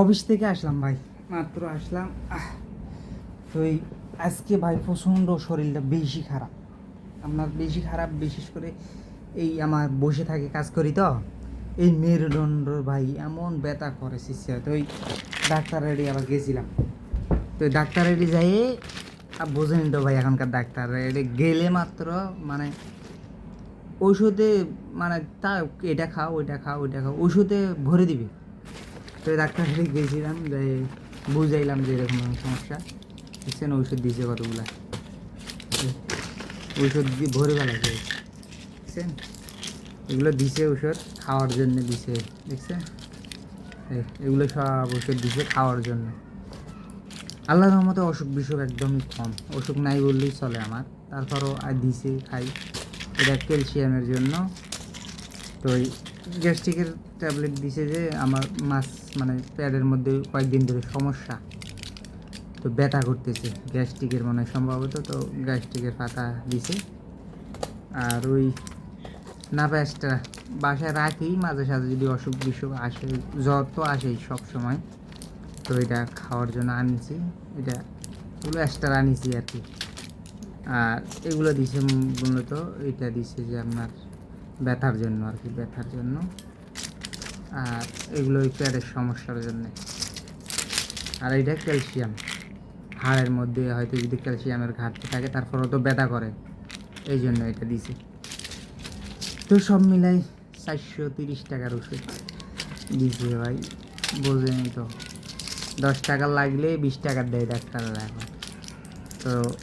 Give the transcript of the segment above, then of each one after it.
Office থেকে আসলাম ভাই, মাত্র আসলাম। তো আজকে ভাই প্রচণ্ড শরীরটা বেশি খারাপ। আপনার বেশি খারাপ, বিশেষ করে এই আমার বসে থাকে কাজ করি তো, এই মেরুদণ্ড ভাই এমন ব্যথা করে শিষ্য। তো ওই ডাক্তার রেডি, আবার গেছিলাম। তো ডাক্তার রেডি যাই বোঝেনি তো ভাই এখনকার ডাক্তার রেডি। গেলে মাত্র মানে ওষুধে মানে তা, এটা খাও, ওইটা খাও ওইটা খাও ওষুধে ভরে দিবে। তো এই ডাক্তার কাছে গেছিলাম, যে বুঝাইলাম যে এরকম সমস্যা। দেখছেন ওষুধ দিয়েছে কতগুলা? ওষুধ দিয়ে ভরে ফেলাছে দেখছেন? এগুলো দিছে ওষুধ খাওয়ার জন্য দিছে, দেখছেন? এগুলো সব ওষুধ দিছে খাওয়ার জন্য। আল্লাহ রহমতে অসুখ বিসুখ একদমই কম। অসুখ নাই বললেই চলে আমার। তারপরও আর দিছে, খাই। এটা ক্যালসিয়ামের জন্য। তো এই গ্যাস্ট্রিকের ট্যাবলেট দিছে যে আমার মাছ মানে প্যাডের মধ্যে কয়েকদিন ধরে সমস্যা। তো ব্যথা করতেছে গ্যাস্ট্রিকের মনে হয় সম্ভবত, তো গ্যাস্ট্রিকের পাতা দিছে। আর ওই নাপাসটা বাসায় রাখি, মাঝে সাঝে যদি অসুখ বিসুখ আসে, জ্বর তো আসেই সব সময় তো এটা খাওয়ার জন্য আনছি, এটা এগুলো এক্সট্রা আনিছি আর কি। আর এগুলো দিছে মূলত, এটা দিছে যে আপনার ব্যথার জন্য আর কি, ব্যথার জন্য। আর এগুলো ওই প্যাডের সমস্যার জন্য। আর এটা ক্যালসিয়াম। হাড়ের মধ্যে হয়তো যদি ক্যালসিয়ামের ঘাটতি থাকে, তারপরেও তো ব্যথা করে। এই জন্য এটা দিছে। তো সব মিলাই চারশো তিরিশ টাকার ওষুধ দিছে ভাই। বোঝেনি তো। দশ টাকা লাগলে বিশ টাকার দেয় ডাক্তাররা এখন। তো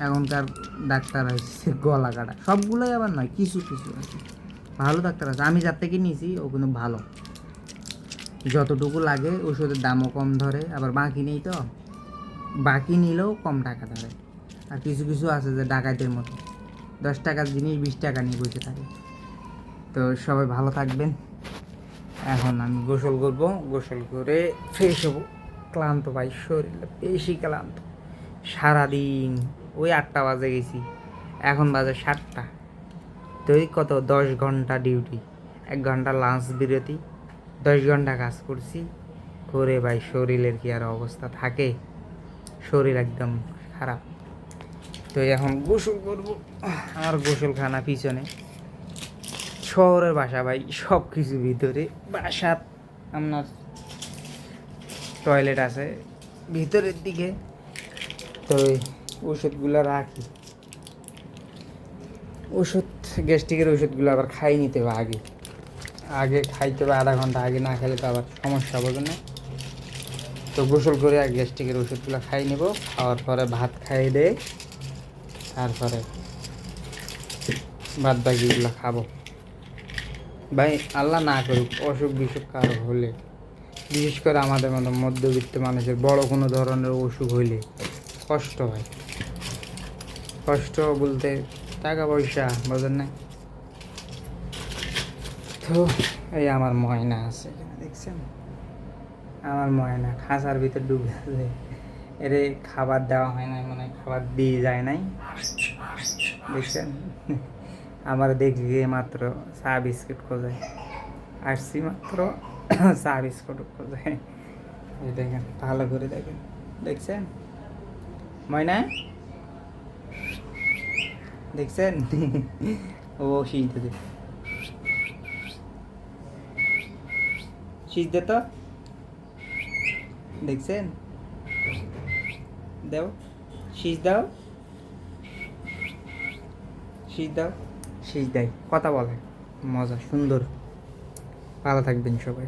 এখনকার ডাক্তার হচ্ছে গলা কাটা। সবগুলোই আবার নয়, কিছু কিছু আছে। ভালো ডাক্তার আছে। আমি যার থেকে নিয়েছি, ও কিন্তু ভালো। যতটুকু লাগে, ওষুধের দামও কম ধরে, আবার বাকি নেই তো। বাকি নিলেও কম টাকা ধরে। আর কিছু কিছু আছে যে ডাকাতের মতো। দশ টাকার জিনিস, বিশ টাকা নিয়ে বসে থাকে। তো সবাই ভালো থাকবেন। এখন আমি গোসল করব। গোসল করে ফ্রেশ হব। ক্লান্ত ভাই, শরীরটা বেশি ক্লান্ত। সারাদিন। ওই আটটা বাজে গেছি। এখন বাজে সাতটা। তো কত? দশ ঘণ্টা ডিউটি। এক ঘণ্টা লাঞ্চ বিরতি। দশ ঘণ্টা কাজ করছি। করে ভাই শরীরের কি আর অবস্থা থাকে? শরীর একদম খারাপ। তো এখন গোসল করব। আমার গোসলখানা পিছনে। শহরের বাসা ভাই সব কিছু ভিতরে। বাসার আপনার টয়লেট আছে। ভিতরের দিকে তো ওষুধগুলো রাখি। ওষুধ গ্যাস্ট্রিকের ওষুধগুলো আবার খাই নিতে হবে আগে। আগে খাইতে হবে আধা ঘণ্টা, আগে না খেলে তো আবার সমস্যা হবে না। তো গোসল করে আর গ্যাস্ট্রিকের ওষুধগুলো খাই নেব, খাওয়ার পরে ভাত খাইয়ে দে, তারপরে বাদ বাকিগুলো খাব। ভাই, আল্লাহ না করুক, অসুখ বিসুখ কারও হলে। বিশেষ করে আমাদের মতো মধ্যবিত্ত মানুষের বড় কোনো ধরনের অসুখ হইলে। কষ্ট হয়। কষ্ট বলতে টাকা পয়সা বোঝেন না? তো এই আমার ময়না আছে দেখছেন? আমার ময়না খাঁচার ভিতর ডুবে আছে। এরে খাবার দেওয়া হয় নাই মানে খাবার দিয়ে যায় নাই। দেখছেন? আমার দেখে মাত্র চা বিস্কুট খোঁজে আসছি মাত্র চা বিস্কুট খোঁজে দেখেন, ভালো করে দেখেন। দেখছেন? ময়না? দেখছেন? ও শীত দে। শীত দে তো। দেখছেন? দাও। শীষ দাও। শীষ দাও। শীষ দেয়। কথা বলে। মজা, সুন্দর। ভালো থাকবেন সবাই।